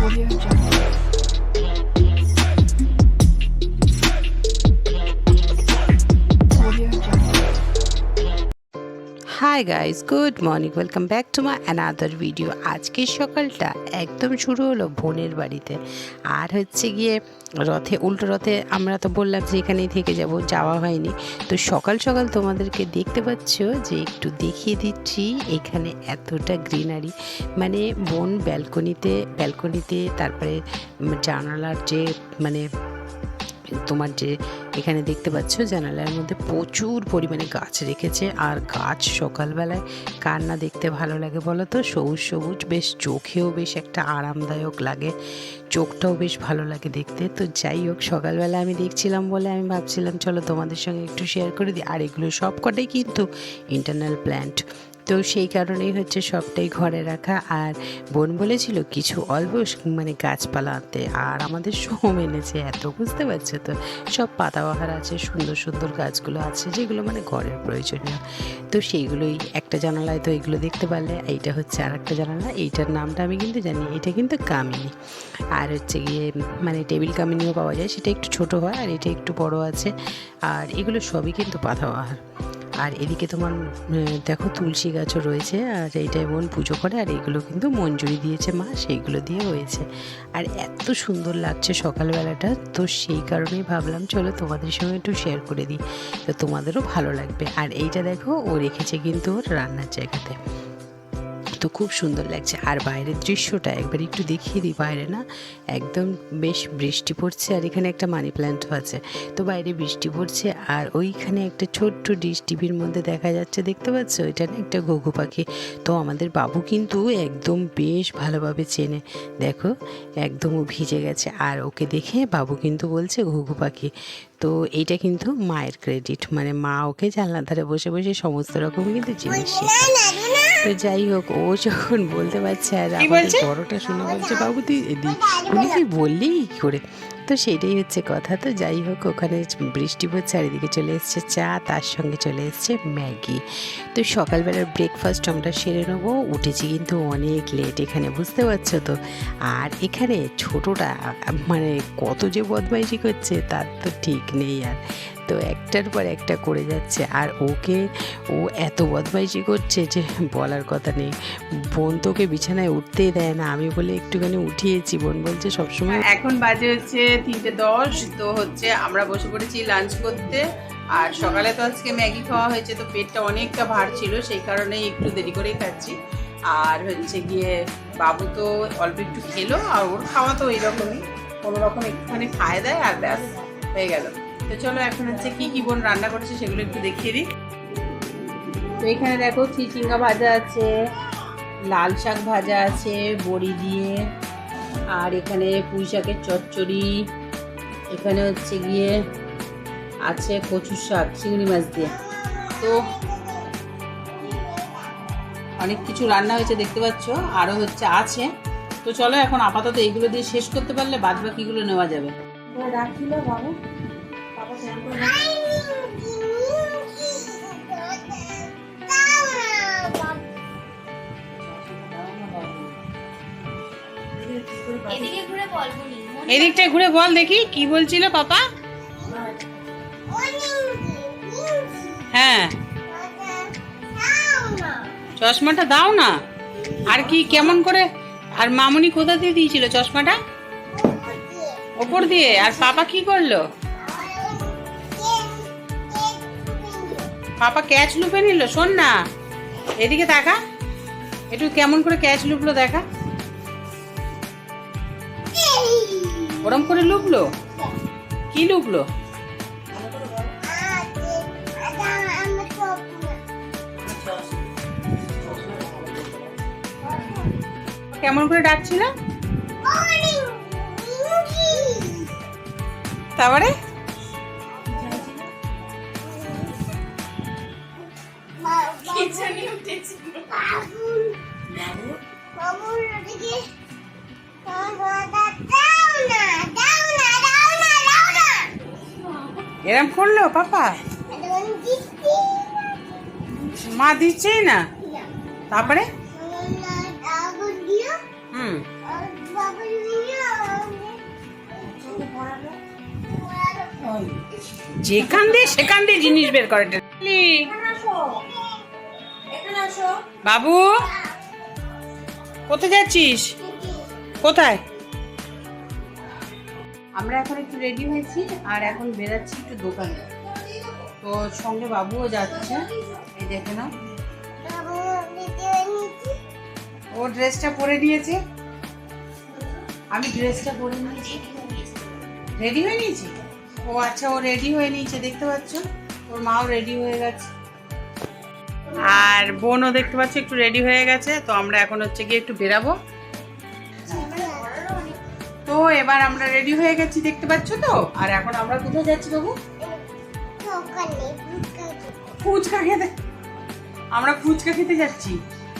Audio Jungle. Hi guys good morning welcome back to my another video আজকের সকালটা একদম শুরু হলো বোনের বাড়িতে। আর হচ্ছে গিয়ে রথে, উল্টো রথে আমরা তো বললাম যে এখানেই থেকে যাব, যাওয়া হয়নি। তো সকাল সকাল তোমাদেরকে দেখতে পাচ্ছ যে একটু দেখিয়ে দিচ্ছি এখানে এতটা গ্রিনারি। মানে বোন ব্যালকনিতে ব্যালকনিতে তারপরে জানালার যে মানে তোমার যে এখানে দেখতে পাচ্ছ জানালার মধ্যে প্রচুর পরিমাণে গাছ রেখেছে। আর গাছ সকালবেলায় কার না দেখতে ভালো লাগে বলো তো? সবুজ সবুজ, বেশ চোখেও বেশ একটা আরামদায়ক লাগে। চোখটাও বেশ ভালো লাগে দেখতে। তো যাই হোক, সকালবেলা আমি দেখছিলাম বলে আমি ভাবছিলাম, চলো তোমাদের সঙ্গে একটু শেয়ার করে দিই। আর এগুলো সব কটাই কিন্তু ইন্টারনাল প্ল্যান্ট তো সেই কারণেই হচ্ছে সবটাই ঘরে রাখা। আর বোন বলেছিল কিছু অল্প মানে গাছপালা আনতে। আর আমাদের সোম এনেছে, এত বুঝতে পারছ তো? সব পাতাবাহার আছে, সুন্দর সুন্দর গাছগুলো আছে, যেগুলো মানে ঘরের প্রয়োজনীয়। তো সেইগুলোই, একটা জানালায় তো এগুলো দেখতে পারলে, এইটা হচ্ছে আর একটা জানালা, এইটার নামটা আমি কিন্তু জানি, এটা কিন্তু কামিনী। আর হচ্ছে গিয়ে মানে টেবিল কামিনীও পাওয়া যায়, সেটা একটু ছোট হয় আর এটা একটু বড় আছে। আর এগুলো সবই কিন্তু পাতাবাহার আর এদিকে তোমার দেখো তুলসী গাছও রয়েছে, আর এইটাই বোন পুজো করে, আর এইগুলো কিন্তু মঞ্জুরি দিয়েছে মা, সেইগুলো দিয়ে হয়েছে। আর এত সুন্দর লাগছে সকালবেলাটা, তো সেই কারণেই ভাবলাম চলো তোমাদের সঙ্গে একটু শেয়ার করে দিই, তো তোমাদেরও ভালো লাগবে। আর এইটা দেখো, ও রেখেছে কিন্তু ওর রান্নার জায়গাতে। তো খুব সুন্দর লাগছে। আর বাইরের দৃশ্যটা একবার একটু দেখিয়ে দিই বাইরে না। একদম বেশ বৃষ্টি পড়ছে আর এখানে একটা মানি প্ল্যান্টও আছে। তো বাইরে বৃষ্টি পড়ছে আর ওইখানে একটা ছোট্ট ডিশ টিভির মধ্যে দেখা যাচ্ছে। দেখতে পাচ্ছ? এটা না একটা ঘুঘু পাখি। তো আমাদের বাবু কিন্তু একদম বেশ ভালোভাবে চেনে। দেখো একদম ও ভিজে গেছে। আর ওকে দেখে বাবু কিন্তু বলছে ঘুঘু পাখি। তো এইটা কিন্তু মায়ের ক্রেডিট মানে মা ওকে জানলার ধারে বসে বসে সমস্ত রকম কিন্তু জিনিস শেখায়। তো যাই হোক ও যখন বলতে পারছে আর আমাদের বড়টা শুনে বলছে বাবু তুই এদি উনি কি বললি কি করে? তো সেটাই হচ্ছে কথা। তো যাই হোক ওখানে বৃষ্টি পড়ছে আর এদিকে চলে এসছে চা তার সঙ্গে চলে এসছে ম্যাগি। তো সকালবেলার ব্রেকফাস্ট আমরা সেরে নেব। উঠেছি কিন্তু অনেক লেট এখানে বুঝতে পারছ তো? আর এখানে ছোটটা মানে কত যে বদমাইশি করছে তার তো ঠিক নেই আর। তো একটার পর একটা করে যাচ্ছে। আর ওকে, ও এত বদমাইশি করছে যে বলার কথা নেই। বোন তোকে বিছানায় উঠতেই দেয় না। আমি বলে একটুখানি উঠিয়েছি। বোন বলছে, সবসময় এখন বাজে হচ্ছে তিনটে দশ। তো হচ্ছে আমরা বসে পড়েছি লাঞ্চ করতে। আর সকালে তো আজকে ম্যাগি খাওয়া হয়েছে। তো পেটটা অনেকটা ভার ছিল। সেই কারণেই একটু দেরি করেই খাচ্ছি। আর হচ্ছে গিয়ে বাবু তো অল্প একটু খেলো। আর ওর খাওয়া তো এইরকমই কোনো রকম একটুখানি খায় দেয় আর ব্যাস, হয়ে গেল। তো চলো এখন হচ্ছে কি কি বোন রান্না করেছে সেগুলো একটু দেখিয়ে দিই। তো এখানে দেখো চিচিঙ্গা ভাজা আছে, লাল শাক ভাজা আছে, বড়ি দিয়ে, আর এখানে পুঁই শাকের চচ্চড়ি, এখানে হচ্ছে গিয়ে আছে কচু শাক, চিংড়ি মাছ দিয়ে। তো অনেক কিছু রান্না হয়েছে দেখতে পাচ্ছ আরও হচ্ছে আছে। তো চলো এখন আপাতত এইগুলো দিয়ে শেষ করতে পারলে বাদ বাকিগুলো নেওয়া যাবে। রাখিল বাবু। এদিকে ঘুরে বল এদিকটায় ঘুরে বল দেখি, কি বলছিল পাপা? হ্যাঁ। চশমাটা দাও না। আর কি, কেমন করে? আর মামুনি কোথা দিয়ে দিয়েছিল চশমাটা? ওপর দিয়ে। আর পাপা কি করল? পাপা ক্যাচ লুপে নিল, শোন না। এদিকে দেখা। একটু কেমন করে ক্যাচ লুপলো দেখা। ওরম করে লুকলো কি লুকলো কেমন করে ডাকছিল? তারপরে এরম করল পাপা? মা দিচ্ছেই না? তারপরে? হুম। যেখান দিয়ে সেখান দিয়ে জিনিস বের করে বাবু, কোথায় যাচ্ছিস? কোথায়? আমরা এখন একটু রেডি হয়েছি আর এখন বেরাচ্ছি একটু দোকানে। তো সঙ্গে বাবুও যাচ্ছে, এই দেখে না ও ড্রেসটা পরে নিয়েছে? আমি ড্রেসটা পরে নিয়েছি। রেডি হয়ে নিয়েছি? ও আচ্ছা ও রেডি হয়ে নিয়েছে, দেখতে পাচ্ছ? ওর মাও রেডি হয়ে গেছে। আর বোনও দেখতে পাচ্ছ, একটু রেডি হয়ে গেছে। তো আমরা এখন হচ্ছে গিয়ে একটু বেরাবো। এবার আমরা রেডি হয়ে গেছি, দেখতে পাচ্ছ তো? আর এখন আমরা কোথায় যাচ্ছি বাবু? ফুচকা খেতে। আমরা ফুচকা খেতে যাচ্ছি।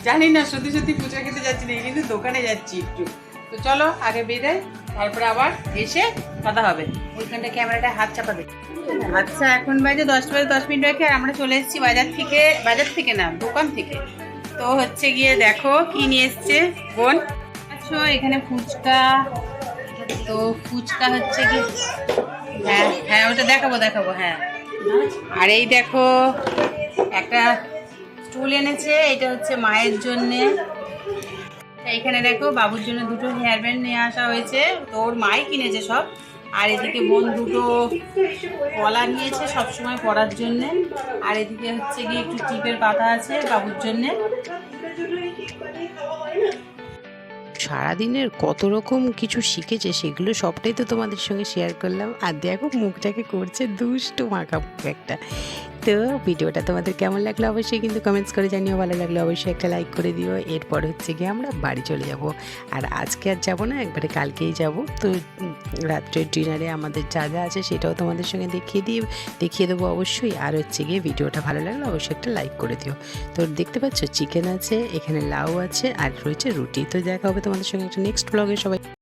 জানি না, সত্যি সত্যি ফুচকা খেতে যাচ্ছি না কিন্তু দোকানে যাচ্ছি একটু। তো চলো, আগে বেরোই, তারপরে আবার এসে কথা হবে। ওইখানটা ক্যামেরাটা হাত চাপা দে আচ্ছা এখন বাজে দশটা বাজে, দশ মিনিট রেখে আর আমরা চলে এসেছি বাজার থেকে বাজার থেকে না, দোকান থেকে। তো হচ্ছে গিয়ে দেখো, কি নিয়ে এসছে বোন? আচ্ছা এখানে ফুচকা তো ফুচকা হচ্ছে কি? হ্যাঁ হ্যাঁ ওটা দেখাবো দেখাবো হ্যাঁ। আর এই দেখো, একটা স্টুল এনেছে, এটা হচ্ছে মায়ের জন্যে। এইখানে দেখো, বাবুর জন্য দুটো হেয়ার ব্যান্ড নিয়ে আসা হয়েছে তো ওর মাই কিনেছে সব। আর এদিকে বোন দুটো কলা নিয়েছে সব সময় পরার জন্য। আর এদিকে হচ্ছে গিয়ে একটু টিপের পাতা আছে বাবুর জন্যে। সারাদিনের কত রকম কিছু শিখেছে সেগুলো সবটাই তো তোমাদের সঙ্গে শেয়ার করলাম। আর দেখো, মুখটাকে করছে দুষ্ট মাখা একটা। তো ভিডিওটা তোমাদের কেমন লাগল অবশ্যই কিন্তু কমেন্টস করে জানিও। ভালো লাগল অবশ্যই একটা লাইক করে দিও। এরপর হচ্ছে গিয়ে আমরা বাড়ি চলে যাব। আর আজকে আর যাব না, একবারে কালকেই যাব। তো রাত্রের ডিনারে আমাদের যা যা আছে সেটাও তোমাদের সঙ্গে দেখিয়ে দিয়ে, দেখিয়ে দেবো অবশ্যই। আর হচ্ছে গিয়ে ভিডিওটা ভালো লাগলে অবশ্যই একটা লাইক করে দিও। তো দেখতে পাচ্ছ চিকেন আছে, এখানে লাউ আছে, আর রয়েছে রুটি। তো দেখা হবে তোমাদের সঙ্গে একটা নেক্সট ব্লগে সবাই